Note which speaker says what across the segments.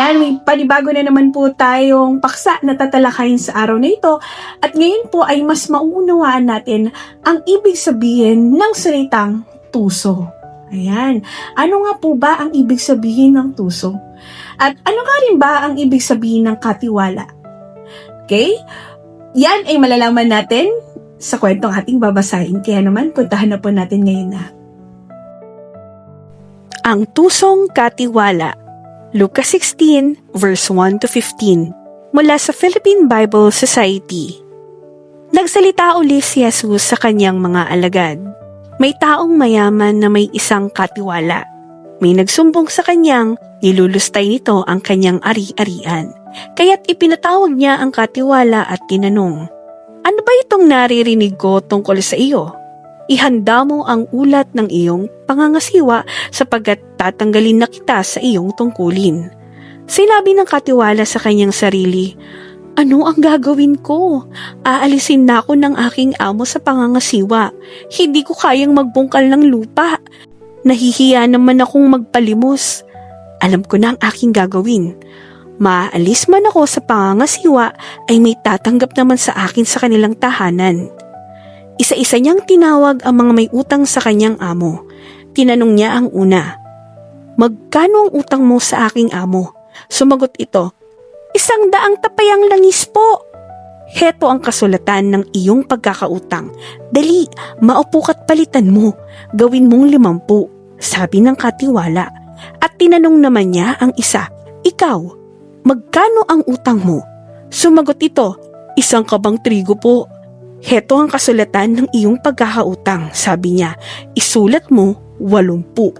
Speaker 1: Ayan, may panibago na naman po tayong paksa na tatalakayin sa araw na ito. At ngayon po ay mas mauunawaan natin ang ibig sabihin ng salitang tuso. Ayan. Ano nga po ba ang ibig sabihin ng tuso? At ano nga rin ba ang ibig sabihin ng katiwala? Okay? Yan ay malalaman natin sa kwentong ating babasahin. Kaya naman, puntahan na po natin ngayon na.
Speaker 2: Ang tusong katiwala. Lucas 16 verse 1 to 15 mula sa Philippine Bible Society. Nagsalita uli si Jesus sa kanyang mga alagad. May taong mayaman na may isang katiwala. May nagsumbong sa kanyang, nilulustay nito ang kanyang ari-arian. Kaya't ipinatawag niya ang katiwala at tinanong, Ano ba itong naririnig ko tungkol sa iyo? Ihanda mo ang ulat ng iyong pangangasiwa sapagkat tatanggalin na kita sa iyong tungkulin. Sinabi ng katiwala sa kanyang sarili, Ano ang gagawin ko? Aalisin na ako ng aking amo sa pangangasiwa. Hindi ko kayang magbungkal ng lupa. Nahihiya naman akong magpalimos. Alam ko na ang aking gagawin. Maalis man ako sa pangangasiwa ay may tatanggap naman sa akin sa kanilang tahanan. Isa-isa niyang tinawag ang mga may utang sa kanyang amo. Tinanong niya ang una, Magkano ang utang mo sa aking amo? Sumagot ito, Isang daang tapayang langis po. Heto ang kasulatan ng iyong pagkakautang. Dali, maupo ka't palitan mo. Gawin mong limampu, sabi ng katiwala. At tinanong naman niya ang isa, Ikaw, magkano ang utang mo? Sumagot ito, Isang kabang trigo po. Heto ang kasulatan ng iyong pagkakautang, sabi niya. Isulat mo, walumpu.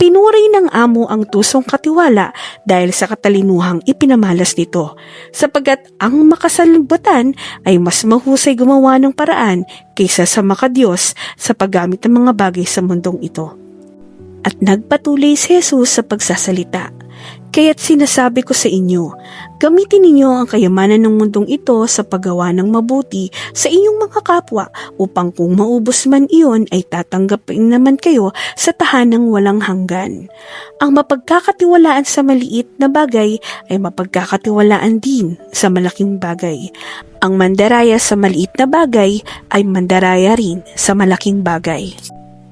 Speaker 2: Pinuri ng amo ang tusong katiwala dahil sa katalinuhang ipinamalas nito, sapagkat ang makasalubutan ay mas mahusay gumawa ng paraan kaysa sa makadiyos sa paggamit ng mga bagay sa mundong ito. At nagpatuloy si Jesus sa pagsasalita. Kaya't sinasabi ko sa inyo, gamitin ninyo ang kayamanan ng mundong ito sa paggawa ng mabuti sa inyong mga kapwa upang kung maubos man iyon ay tatanggapin naman kayo sa tahanang walang hanggan. Ang mapagkakatiwalaan sa maliit na bagay ay mapagkakatiwalaan din sa malaking bagay. Ang mandaraya sa maliit na bagay ay mandaraya rin sa malaking bagay.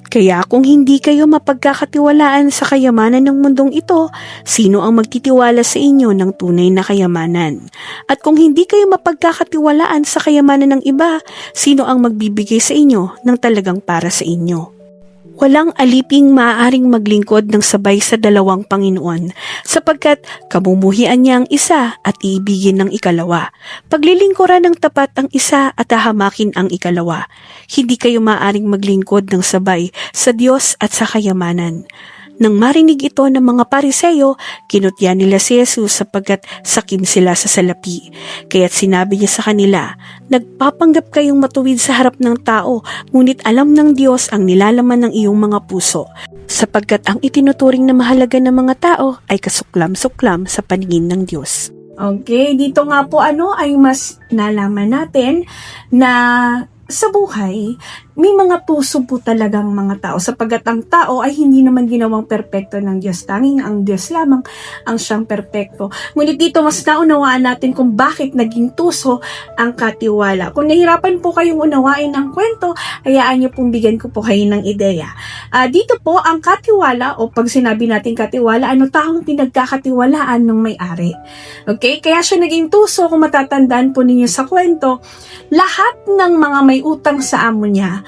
Speaker 2: Kaya kung hindi kayo mapagkakatiwalaan sa kayamanan ng mundong ito, sino ang magtitiwala sa inyo ng tunay na kayamanan? At kung hindi kayo mapagkakatiwalaan sa kayamanan ng iba, sino ang magbibigay sa inyo ng talagang para sa inyo? Walang aliping maaaring maglingkod ng sabay sa dalawang Panginoon sapagkat kamumuhian niya ang isa at iibigin ng ikalawa. Paglilingkuran ng tapat ang isa at hahamakin ang ikalawa. Hindi kayo maaaring maglingkod ng sabay sa Diyos at sa kayamanan. Nang marinig ito ng mga pariseyo, kinutya nila si Jesus sapagkat sakim sila sa salapi. Kaya't sinabi niya sa kanila, Nagpapanggap kayong matuwid sa harap ng tao, ngunit alam ng Diyos ang nilalaman ng iyong mga puso. Sapagkat ang itinuturing na mahalaga ng mga tao ay kasuklam-suklam sa paningin ng Diyos.
Speaker 1: Okay, dito nga po ano ay mas nalaman natin na sa buhay, may mga puso po talagang mga tao sapagkat ang tao ay hindi naman ginawang perpekto ng Diyos. Tanging ang Diyos lamang ang siyang perpekto. Ngunit dito mas naunawaan natin kung bakit naging tuso ang katiwala. Kung nahirapan po kayong unawain ang kwento, hayaan niyo pong bigyan ko po kayo ng ideya. Ah, dito po ang katiwala o pag sinabi natin katiwala, ano taong pinagkakatiwalaan ng may-ari. Okay? Kaya siya naging tuso kung matatandaan po ninyo sa kwento, lahat ng mga may utang sa amo niya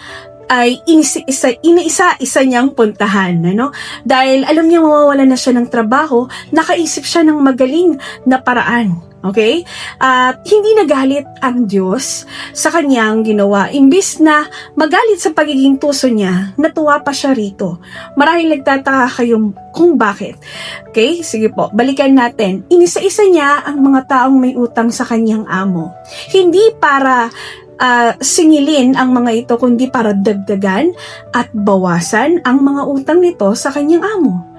Speaker 1: ay inisa, iniisa-isa niyang puntahan, ano? Dahil alam niya mawawala na siya ng trabaho, nakaisip siya ng magaling na paraan. Okay? At hindi nagalit ang Diyos sa kanyang ginawa. Imbis na magalit sa pagiging tuso niya, natuwa pa siya rito. Marahil nagtataka kayo kung bakit. Okay? Sige po, balikan natin. Inisa-isa niya ang mga taong may utang sa kanyang amo. Hindi para ah, singilin ang mga ito kundi para dagdagan at bawasan ang mga utang nito sa kanyang amo.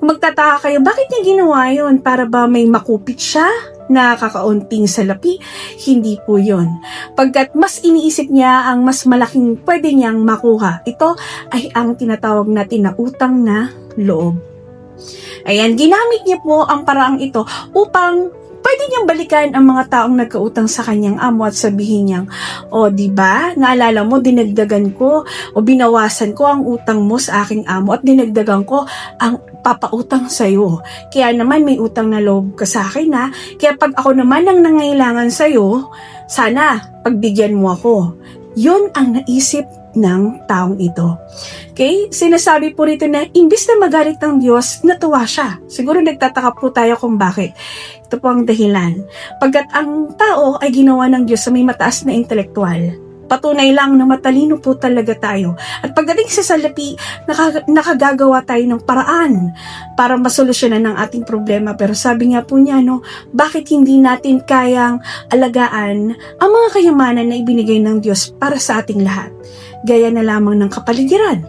Speaker 1: Magtataka kayo, bakit niya ginawa yon? Para ba may makupit siya na kakaunting salapi? Hindi po yon. Pagkat mas iniisip niya ang mas malaking pwede niyang makuha. Ito ay ang tinatawag natin na utang na loob.
Speaker 2: Ayan, ginamit niya po ang paraang ito upang pwede niyang balikan ang mga taong nagkautang sa kanyang amo at sabihin niyang, o di ba, naalala mo, dinagdagan ko o binawasan ko ang utang mo sa aking amo at dinagdagan ko ang papautang sa'yo. Kaya naman may utang na loob ka sa akin ha. Kaya pag ako naman ang nangailangan sa'yo, sana pagbigyan mo ako. Yun ang naisip ng taong ito. Okay? Sinasabi po rito na imbis na magalit ng Diyos, natuwa siya. Siguro nagtataka po tayo kung bakit. Ito po ang dahilan. Pagkat ang tao ay ginawa ng Diyos sa may mataas na intelektual. Patunay lang na matalino po talaga tayo. At pagdating sa salapi, naka, nakagagawa tayo ng paraan para masolusyonan ang ating problema. Pero sabi nga po niya, no, bakit hindi natin kayang alagaan ang mga kayamanan na ibinigay ng Diyos para sa ating lahat? Gaya na lamang ng kapaligiran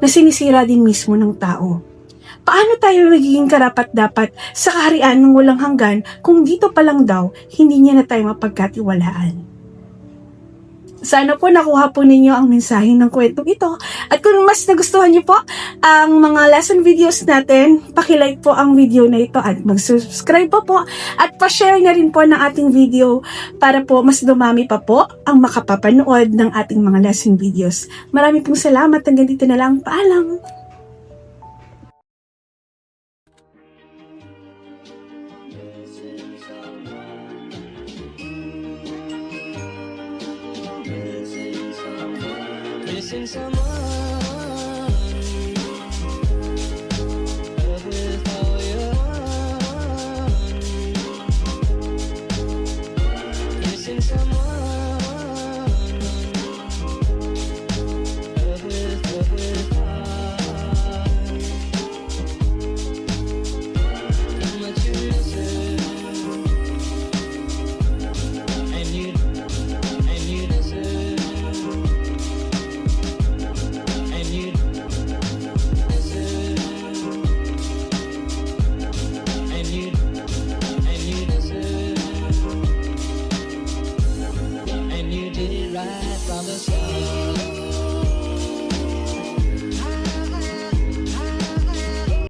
Speaker 2: na sinisira din mismo ng tao. Paano tayo magiging karapat-dapat sa kaharian ng walang hanggan kung dito pa lang daw hindi niya na tayo mapagkatiwalaan? Sana po nakuha po ninyo ang mensahe ng kwentong ito. At kung mas nagustuhan niyo po ang mga lesson videos natin, pakilike po ang video na ito at mag-subscribe po po at pa-share na rin po ng ating video para po mas dumami pa po ang makapapanood ng ating mga lesson videos. Marami pong salamat. Hanggang dito na lang. Paalam!
Speaker 3: Missing sama